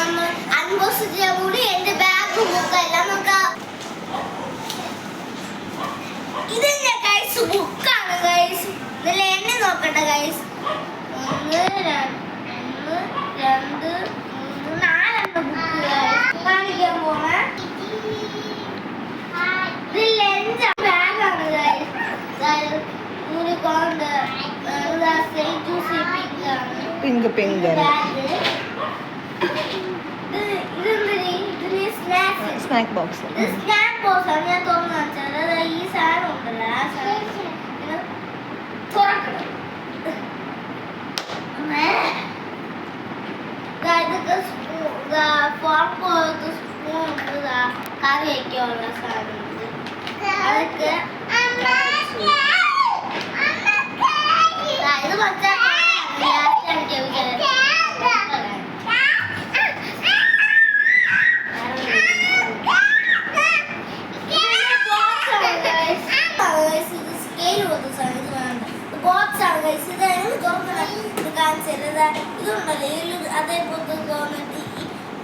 Unbox കൂടി എന്റെ bag book എല്ലാം നമുക്ക് ഇതിന്റെ ഗൈസ് ബുക്കാണ് ഗൈസ് ഇതിൽ എന്നെ നോക്കട്ടെ ഗൈസ് ഒന്ന് ഒന്ന് രണ്ട് മൂന്ന് നാലെണ്ണം ബുക്ക് കാണിക്കാൻ പോണേ. ഇത് ലെഞ്ച് ബാഗാണ് guys unicorn pink pink bag ഇത് ഇതെന്തിന് ഇതിന് സ്നാക്സ് സ്നാക്ക് ബോക്സ് ഇത് സ്നാക്ക് ബോക്സ് ആണ് ഞാൻ തുറന്നു വെച്ചത് അതായത് ഈ സാധനം ഉണ്ടല്ലോ ആ സാധനം ഇങ്ങനെ തുറക്കണം അമ്മേ. ദാ ഇതൊക്കെ സ്പൂ- ദാ fork പോലത്തെ spoon ഉണ്ട്. ദാ കറി വയ്ക്കാനുള്ള സാധനം ഉണ്ട്. അതൊക്കെ ദാ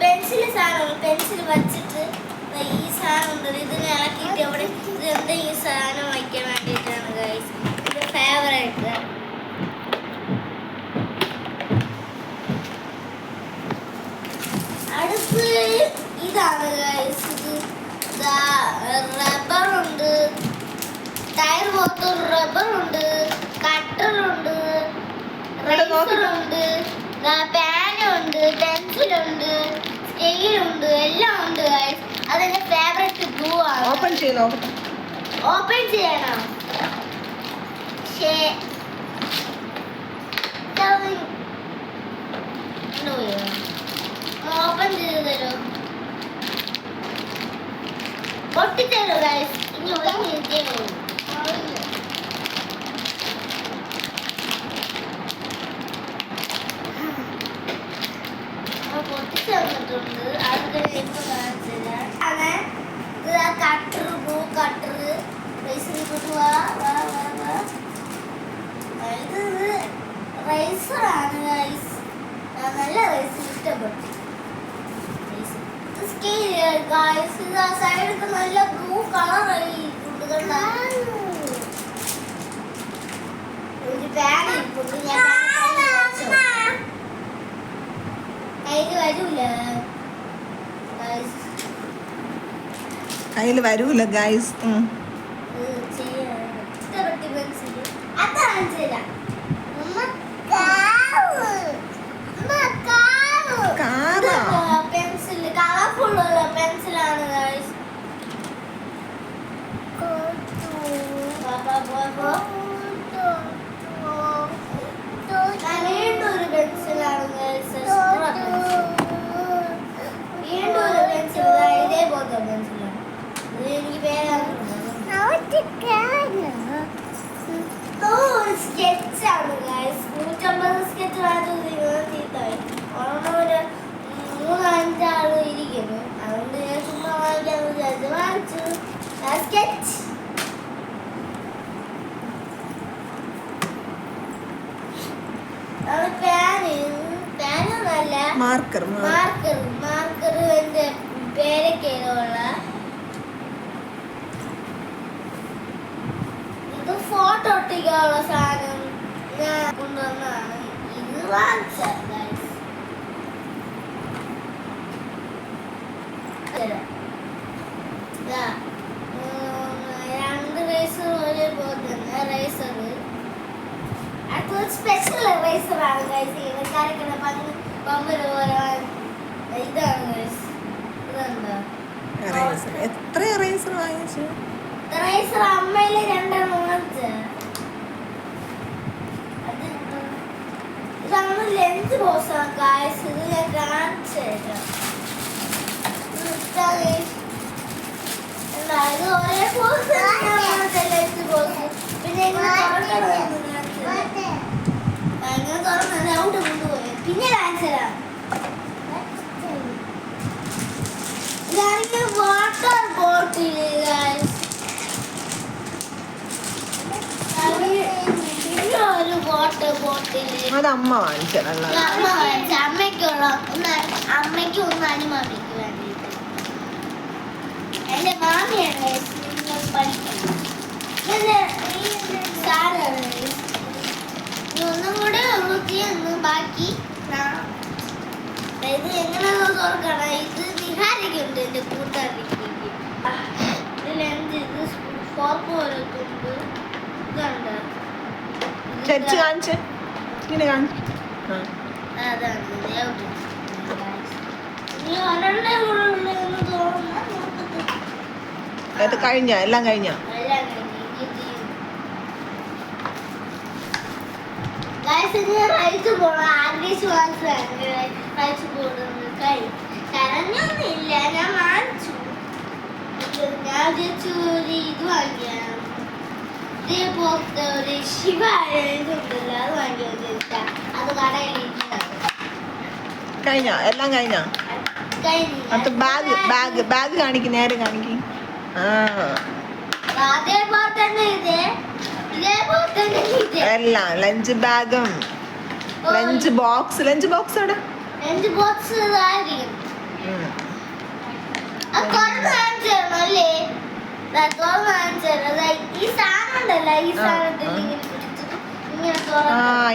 പെൻസിൽ സാധനം പെൻസിൽ വെച്ചിട്ട് ഈ സാധനം ഉണ്ടല്ലോ ഇതിനെ ഇളക്കിയിട്ട് അവിടെ ഇത് എന്താ ഈ സാധനം വയ്ക്കാൻ വേണ്ടിയിട്ടാണ് ഗൈസ് ഇത് ഫേവറേറ്റ് അടുത്ത് ഇതാണ് ഗൈസ് ഇത് റബ്ബർ ഉണ്ട്. ടയർ പോലത്തെ റബ്ബർ ഉണ്ട്. കട്ടർ ഉണ്ട്. റൈസർ ഉണ്ട് പാൻ ഉണ്ട് പെൻസിൽ ഉണ്ട് സ്കെയിൽ ഉണ്ട് എല്ലാം ഉണ്ട് ഗൈസ് അതെന്റെ ഫേവറേറ്റ് ഗ്ലൂ ആണ് ഓപ്പൺ ചെയ്ത് നോക്കട്ടെ ഓപ്പൺ ചെയ്യണം ഷേ ഓപ്പൺ ചെയ്ത് തരോ. പൊട്ടിത്തരോ ഗൈസ് ഇനി ഒരു മിനിറ്റേ ഉള്ളൂ ആ, പൊട്ടിച്ച് തന്നിട്ടുണ്ട് അതൊക്കെ ഇപ്പൊ കാണിച്ചില്ല ആണ് ഇത് ആ കട്ടർ ബ്ലൂ കട്ടർ റൈസർ വാ വാ വാ വാ. ഇത് റൈസറാണ് ഗൈസ് നല്ല ഇഷ്ടപ്പെട്ടു. സ്കെയിൽ ഗൈസ് ഇത് ആ സൈഡൊക്കെ നല്ല ബ്ലൂ കളറായി ഒരു പാൻ ഇരിപ്പുണ്ട് ഞാൻ കയ്യിൽ വരൂല ഗൈസ് കയ്യിൽ വരൂല ഗൈസ് ഇഷ്ടപ്പെട്ടി പെൻസിൽ അതാണ് ചെയ്ത കാറാ പെൻസിൽ കളർഫുൾ ഗൈസ് പെൻസിലാണ് ഗൈസ് വീണ്ടും ഒരു പെൻസിലാണ് ഗൈസ് വീണ്ടും ഒരു പെൻസിൽ ഇതേപോലത്തെ പെൻസിലാണ് ഇത് എനിക്ക് പേരാണ് ഒരു സ്കെച്ചാണ് ഗൈസ് നൂറ്റമ്പത് സ്കെച്ച് വാങ്ങിച്ചതായി ഒരെണ്ണം ഒരു മൂന്നഞ്ചാൾ ഇരിക്കുന്നു അതുകൊണ്ട് ഞാൻ ചുമ്മാ വാങ്ങിക്കാന്ന് വിചാരിച്ചു വാങ്ങിച്ചു പാനൊന്നല്ല മാർക്കർ മാർക്കർ മാർക്കർ എന്റെ പേരൊക്കെയുള്ള ഇത് ഫോട്ടോ ഒട്ടിക്കാനുള്ള സാധനം ഞാൻ കൊണ്ടുവന്നതാണ്. ഇത് വാങ്ങിച്ചത് guys. തരാം. ദാ, ഉം, രണ്ട് റേസർ ഒരേപോലെ തന്നെ റേസർ അടുത്തത് സ്പെഷ്യൽ റേസർ ആണ് ഗൈസ് ഇവക്കാരൊക്കെ പങ്ക് പമ്പര പോലെ ഇതാണ് ഗൈസ് ഇതെന്താ? എറേസർ എത്ര എറേസർ വാങ്ങിച്ചു? റൈസർ അമ്മയിൽ രണ്ടെണ്ണം വാങ്ങിച്ച ഇതാണ് ഗായ്സ് ഇത് ഞാൻ കാണിച്ചു തരാം. ഇത്. എന്താ? ഒരേ ബോക്സ് പിന്നെ ഇങ്ങനെ തുറക്കണമെന്ന് കാണിച്ചു തരാം. തുറന്നത് അവിടെ കൊണ്ടുപോയി പിന്നെ തരാം ഇതാണെങ്കിൽ വാട്ടർ ബോട്ടിൽ ഒരു വാട്ടർ ബോട്ടിൽ അത് അമ്മ വാങ്ങിച്ചതല്ല അമ്മ വാങ്ങിച്ച അമ്മയ്ക്ക് അമ്മയ്ക്കുള്ള ഒന്ന് അമ്മയ്ക്ക് ഒന്ന് അനുമാമിക്ക് വേണ്ടിയിട്ട് എന്റെ മാമിയാണ് ഈ സാറാണ് ഒന്നും കൂടെ വൃത്തി ഒന്ന് ബാക്കി ഇത് എങ്ങനെ തുറക്കണം? ഇത് നിഹാരിക്കുണ്ട് എന്റെ കൂട്ടുകാരിക്ക്. ഇതിലെന്ത് ഇത്? ഫോർക്ക് പോലത്തുണ്ട് ഇതുണ്ട്. ചരിച്ച് കാണിച്ച്. ഇങ്ങനെ കാണിച്ച് ആ. അതാണ് ഇത് എവിടെ? ഇനി ഒരെണ്ണേ കൂടെ ഉള്ളതെന്ന് തോന്നുന്നു. അത് കഴിഞ്ഞ എല്ലാം കഴിഞ്ഞ് ഇനി തീരും. റൈസ് പോണം. ആഗ്രഹിച്ച് വാങ്ങിച്ചതാണ് റൈസ് പോകുന്നത് കൈ കരഞ്ഞൊന്നുമില്ല. ഞാൻ വാങ്ങിച്ചു. ഞാൻ വിചാരിച്ചു ഒരു ഇത് വാങ്ങിയാണ് ഇതേപോലത്തെ ഒരു ശിവ അത് വാങ്ങിയത് അത് കടയിൽ കഴിഞ്ഞോ? എല്ലാം കഴിഞ്ഞോ? അത് ബാഗ് ബാഗ് ബാഗ് കാണിക്കും നേരെ കാണിക്കും. ആ. അതേപോലെ തന്നെ ഇത്. എല്ലാം ലഞ്ച് ബാഗും ലഞ്ച് ബോക്സ് ലഞ്ച് ബോക്സ് അവിടെ ബോക്സ് അല്ലേ?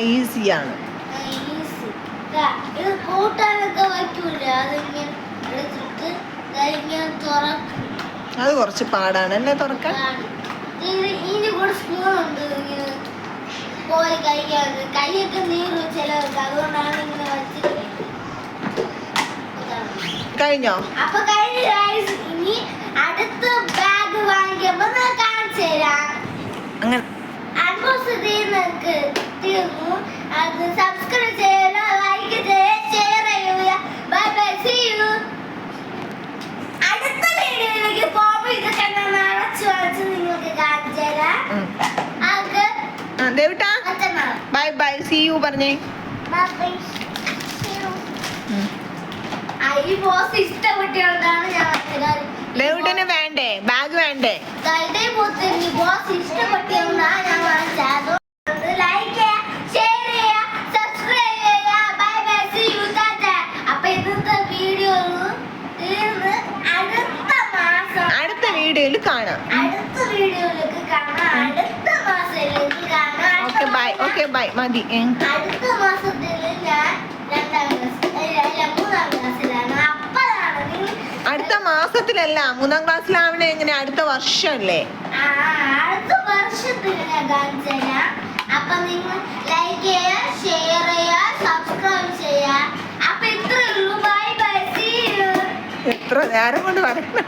ഈസിയാണ് ഇത് കൂട്ടാനൊക്കെ വയ്ക്കൂല അതിങ്ങനെ എടുത്തിട്ട് ദാ ഇങ്ങനെ തുറക്കും. അത് കുറച്ച് പാടാണ്. അല്ലേ തുറക്കാൻ? ആണ്. ഇത് ഇതിന്റെ കൂടെ സ്പൂൺ ഉണ്ട് ഇങ്ങനെ കോരി കഴിക്കാൻ കൈയൊക്കെ നീറും ചിലവർക്ക് അതുകൊണ്ടാണ് ഇങ്ങനെ വെച്ചിട്ട് കഴിഞ്ഞോ? അപ്പൊ കഴിഞ്ഞ guys, ഇനി അടുത്ത ബാഗ് വാങ്ങിക്കുമ്പോ ഞാൻ കാണിച്ചു തരാം അങ്ങനെ അൺബോക്സ് നിങ്ങൾക്ക് തീർന്നു അത് സബ്സ്ക്രൈബ് ചെയ്യുക ലൈക്ക് ചെയ്യുക ഷെയർ ചെയ്യുക ബൈ ബൈ സീ യു അടുത്ത വീഡിയോയിലേക്ക് പോകുമ്പോൾ ഇതൊക്കെ ഞാൻ അടച്ചു അടച്ച് നിങ്ങൾക്ക് കാണിച്ചു തരാം ഉം. അത് ആ ദേവിട്ടാ. ബൈ ബൈ സി യു പറഞ്ഞേ. ഈ ഞാൻ വന്നത്. ഈ ദേവിട്ടിന് വേണ്ടേ ബാഗ് വേണ്ടേ ഇതേ പോലത്തെ ഈ ബോസ് ഇഷ്ടപ്പെട്ടുകൊണ്ടാണ് ഞാൻ വാങ്ങിച്ചത് അതുകൊണ്ട് ലൈക്ക് ചെയ്യുക ഷെയർ ചെയ്യുക സബ്സ്ക്രൈബ് ചെയ്യുക ബൈ ബൈ സീ യു ടാറ്റ അപ്പൊ ഇന്നത്തെ വീഡിയോ തീർന്ന് അടുത്ത മാസം അടുത്ത വീഡിയോയിൽ കാണാം. അടുത്ത വീഡിയോയിലേക്ക് കാണാം. അടുത്ത മാസത്തിലേക്ക് കാണാം. ഓക്കെ ബൈ ഓക്കെ ബൈ മതി. അടുത്ത മാസത്തിൽ ഞാൻ രണ്ടാം ക്ലാസ് മൂന്നാം ക്ലാസ്സിലാണ്. അപ്പോഴാണ് അടുത്ത മാസത്തിലല്ല മൂന്നാം ക്ലാസ്സിലാവണ എങ്ങനെ അടുത്ത വർഷമല്ലേ അടുത്ത വർഷത്തിൽ ഞാൻ കാണിച്ചു തരാം. അപ്പൊ നിങ്ങൾ ലൈക്ക് ചെയ്യുക ഷെയർ ചെയ്യുക സബ്സ്ക്രൈബ് ചെയ്യുക അപ്പൊ ബൈ ബൈ സീ യു എത്ര നേരം കൊണ്ട് പറയണ